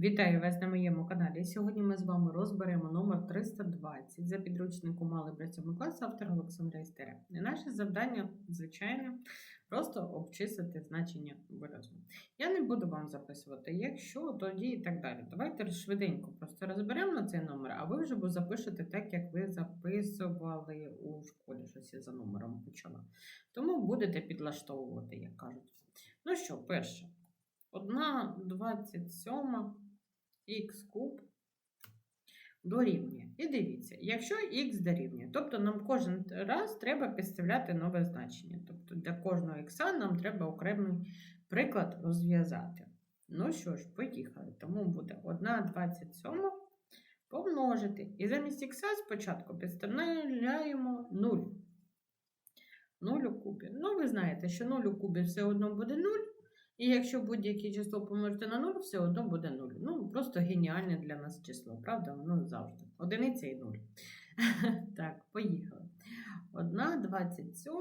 Вітаю вас на моєму каналі. Сьогодні ми з вами розберемо номер 320 за підручником Малибра 7 класу автора Олександра Істера. Наше завдання, звичайно, просто обчислити значення виразу. Я не буду вам записувати, якщо, тоді і так далі. Давайте швиденько просто розберемо цей номер, а ви вже запишете так, як ви записували у школі, щось я за номером почала. Тому будете підлаштовувати, як кажуть. Ну що, перше. 1 27 х куб дорівнює. І дивіться, якщо х дорівнює, тобто нам кожен раз треба підставляти нове значення. Тобто для кожного х нам треба окремий приклад розв'язати. Ну що ж, поїхали. Тому буде 1 27 помножити. І замість х спочатку підставляємо 0. 0 у кубі. Ну, ви знаєте, що 0 у кубі все одно буде 0. І якщо будь-яке число помножити на 0, все одно буде 0. Ну, просто геніальне для нас число, правда? Воно завжди. Одиниця і 0. Так, поїхали. 1 27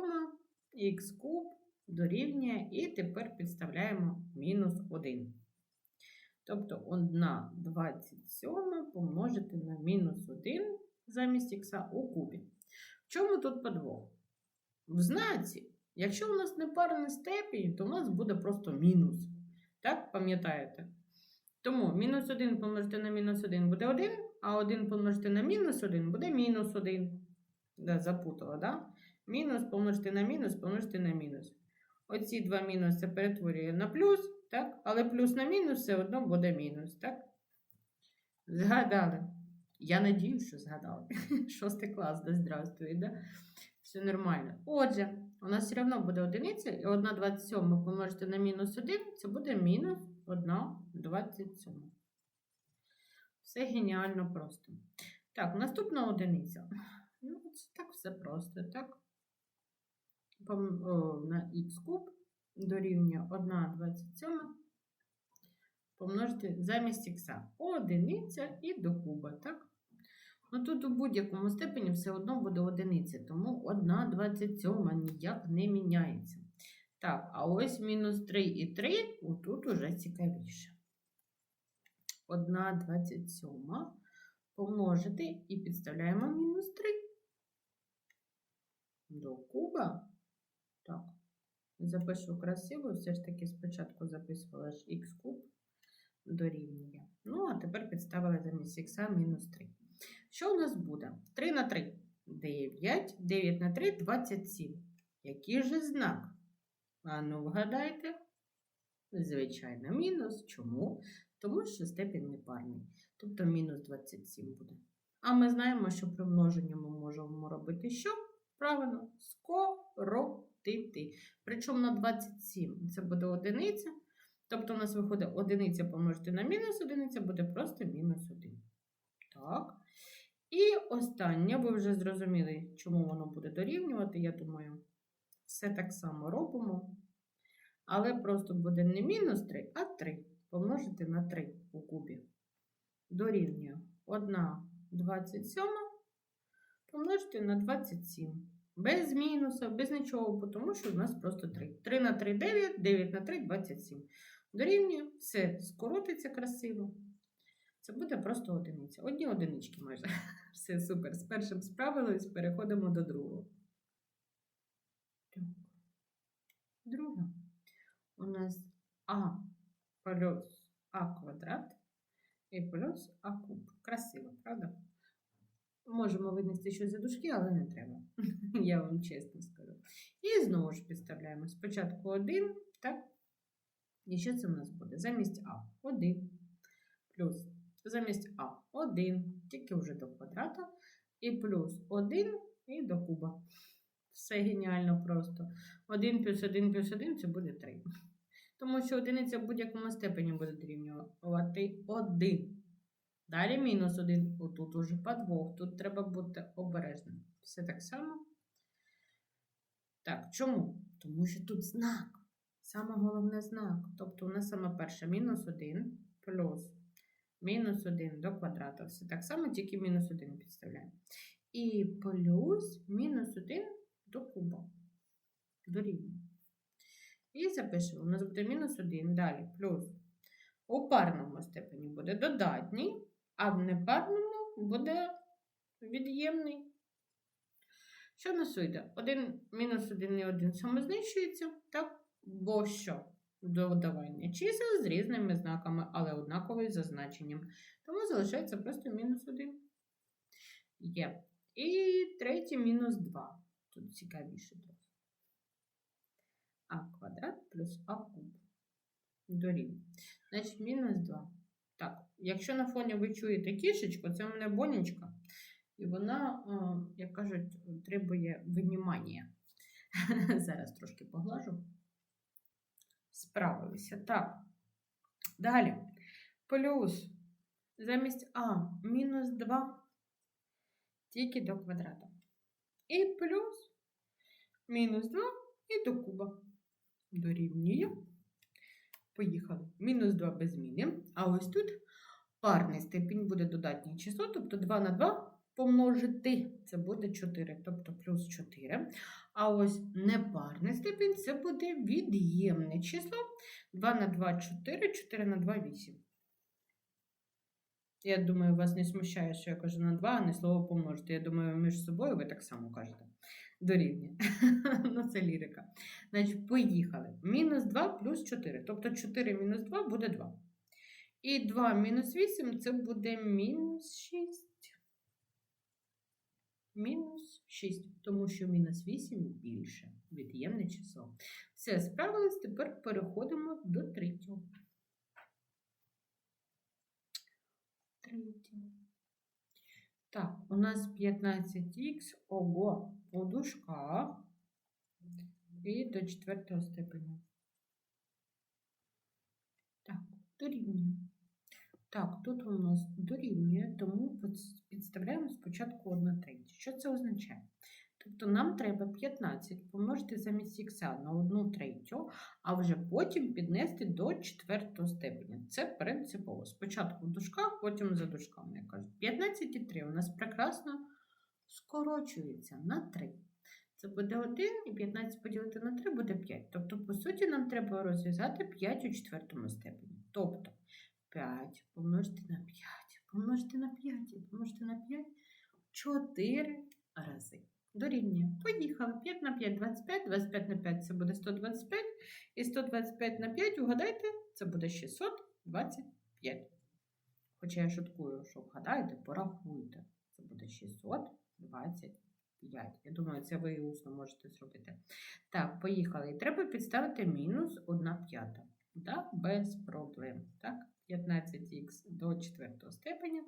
х куб дорівнює, і тепер підставляємо мінус 1. Тобто 1 27 помножити на мінус 1 замість х у кубі. В чому тут подвох? В знаці. Якщо у нас не парний степінь, то у нас буде просто мінус. Так, пам'ятаєте? Тому мінус 1 помножити на мінус 1 буде 1, а 1 помножити на мінус 1 буде мінус 1. Да, запутала, да? Мінус помножити на мінус, помножити на мінус. Оці два мінуси перетворює на плюс, так? але плюс на мінус все одно буде мінус. так? Згадали. Я надію, що згадали. Шостий клас, да здравствує, да? Все нормально. Отже, у нас все одно буде одиниця, і 1 27 помножити на мінус 1, це буде мінус 1 27. Все геніально просто. Так, наступна одиниця. Ну, це так все просто, так? На х куб дорівнює 1 27 помножити замість х. Одиниця і до куба, так? Ну тут у будь-якому степені все одно буде одиниця, тому 1 27 ніяк не міняється. Так, а ось мінус 3 і 3, отут уже цікавіше. 1 27 помножити і підставляємо мінус 3 до куба. Так, запишу красиво, все ж таки спочатку записувала ж х куб дорівнює. Ну, а тепер підставила замість х мінус 3. Що у нас буде? 3 на 3 9, 9 на 3 27. Який же знак? А ну, вгадайте. Звичайно, мінус. Чому? Тому що степінь непарний. Тобто мінус 27 буде. А ми знаємо, що при множенні ми можемо робити що? Правильно, скоротити. Причому на 27 це буде одиниця. Тобто у нас виходить одиниця помножити на мінус одиниця, буде просто мінус 1. Так. І останнє, ви вже зрозуміли, чому воно буде дорівнювати. Я думаю, все так само робимо. Але просто буде не мінус 3, а 3 помножити на 3 у кубі. Дорівнює 1 27 помножити на 27. Без мінуса, без нічого, тому що у нас просто 3. 3 на 3 9, 9 на 3 27. Дорівнює, все скоротиться красиво. Це буде просто одиниця. Одні одинички майже. Все супер. З першим справились, переходимо до другого. Так. Друге. У нас А плюс А квадрат і плюс А куб. Красиво, правда? Можемо винести щось за дужки, але не треба. Я вам чесно скажу. І знову ж підставляємо спочатку 1, так? І що це в нас буде? Замість А 1 плюс замість А 1, тільки вже до квадрата, і плюс 1 і до куба. Все геніально просто. 1 плюс 1 плюс 1 це буде 3. Тому що одиниця в будь-якому степені буде дорівнювати 1. Далі мінус 1. Отут уже подвох. Тут треба бути обережним. Все так само. Так, чому? Тому що тут знак. Саме головне знак. Тобто у нас саме перше мінус 1 плюс мінус 1 до квадрата. Все так само, тільки мінус 1 підставляємо. І плюс мінус 1 до куба. Дорівнює. І запишемо. У нас буде мінус 1, далі плюс У парному степені буде додатній, а в непарному буде від'ємний. Що в нас вийде? 1 мінус 1 і 1 самознищується, так? Бо що? Додавання чисел з різними знаками, але однаковий за значенням. Тому залишається просто мінус 1. Є. І третє мінус 2. Тут цікавіше трохи. А квадрат плюс А куб. Дорівнює. Значить, мінус 2. Так, якщо на фоні ви чуєте кішечку, це в мене бонечка. І вона, е, як кажуть, требує винімання. Зараз трошки поглажу. Справилися. Так. Далі. Плюс замість А мінус 2 тільки до квадрата. І плюс мінус 2 і до куба. Дорівнює. Поїхали. Мінус 2 без зміни. А ось тут парний степінь буде додатнє число, тобто 2 на 2 помножити це буде 4, тобто плюс 4. А ось непарний степінь це буде від'ємне число. 2 на 2 4, 4 на 2 8. Я думаю, вас не смущає, що я кажу на 2, а не слово помножити. Я думаю, між собою ви так само кажете. Дорівнює. ну, це лірика. Значить, поїхали. Мінус 2 плюс 4. Тобто 4 мінус 2 буде 2. І 2 мінус 8 це буде мінус 6. Мінус 6, тому що мінус 8 більше. Від'ємне число. Все, справились, тепер переходимо до третього. Третє. Так, у нас 15х ого у дужках і до четвертого степеня. Так, дорівнює. Так, тут у нас дорівнює, тому підставляємо спочатку 1 третя. Що це означає? Тобто нам треба 15 помножити замість х на 1 третю, а вже потім піднести до четвертого степеня. Це принципово. Спочатку в дужках, потім за дужками. Я кажу. 15 і 3 у нас прекрасно скорочується на 3. Це буде 1 і 15 поділити на 3 буде 5. Тобто, по суті, нам треба розв'язати 5 у четвертому степені. Тобто 5 помножити на 5, помножити на 5 і помножити на 5 4 рази. Дорівнює. Поїхали. 5 на 5 25, 25 на 5 це буде 125. І 125 на 5, угадайте, це буде 625. Хоча я шуткую, що вгадаєте, порахуйте. Це буде 625. Я думаю, це ви усно можете зробити. Так, поїхали. І треба підставити мінус 1 п'ята. Да? Без проблем. Так? 15х до 4 степеня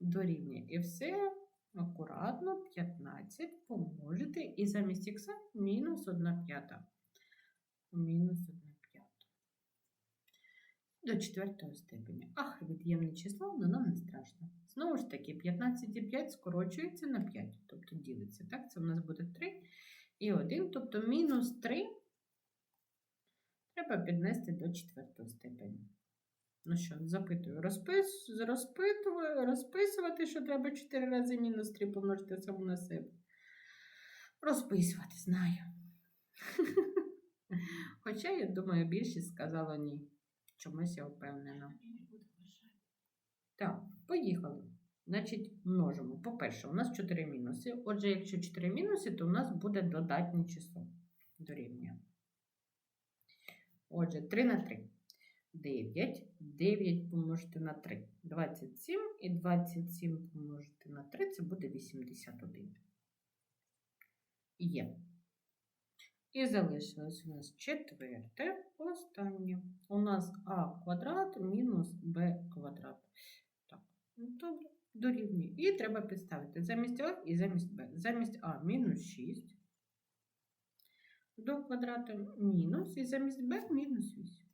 дорівнює. І все акуратно 15 помножити і замість х мінус 1 п'ята. Мінус 1 п'ята. До 4 степеня. Ах, від'ємне число, але нам не страшно. Знову ж таки, 15 і 5 скорочується на 5, тобто ділиться. Так, це у нас буде 3 і 1, тобто мінус 3 треба піднести до 4 степеня. Ну що, запитую, розпис, розпитую, розписувати, що треба 4 рази мінус 3 помножити саму на себе. Розписувати, знаю. Хоча, я думаю, більшість сказала ні. Чомусь я впевнена. Так, поїхали. Значить, множимо. По-перше, у нас 4 мінуси. Отже, якщо 4 мінуси, то у нас буде додатнє число. Дорівнює. Отже, 3 на 3. 9. 9 помножити на 3. 27. І 27 помножити на 3 це буде 81. Є. І залишилось у нас четверте, останнє. У нас а квадрат мінус b квадрат. Так, ну, добре, дорівнює. І треба підставити замість А і замість Б. Замість А мінус 6. До квадрата мінус і замість Б мінус 8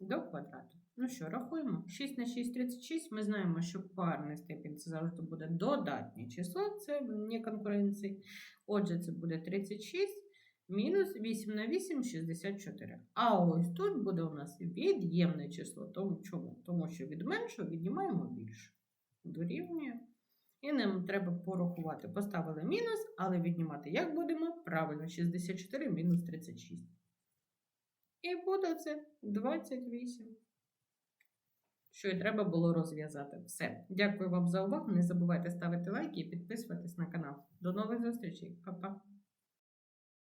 до квадрату. Ну що, рахуємо. 6 на 6 36. Ми знаємо, що парний степінь це завжди буде додатнє число, це не конкуренції. Отже, це буде 36 мінус 8 на 8 64. А ось тут буде у нас від'ємне число. Тому чому? Тому що від меншого віднімаємо більше. Дорівнює. І нам треба порахувати. Поставили мінус, але віднімати як будемо? Правильно, 64 мінус 36. І буде це 28. Що і треба було розв'язати. Все. Дякую вам за увагу. Не забувайте ставити лайки і підписуватись на канал. До нових зустрічей. Па-па.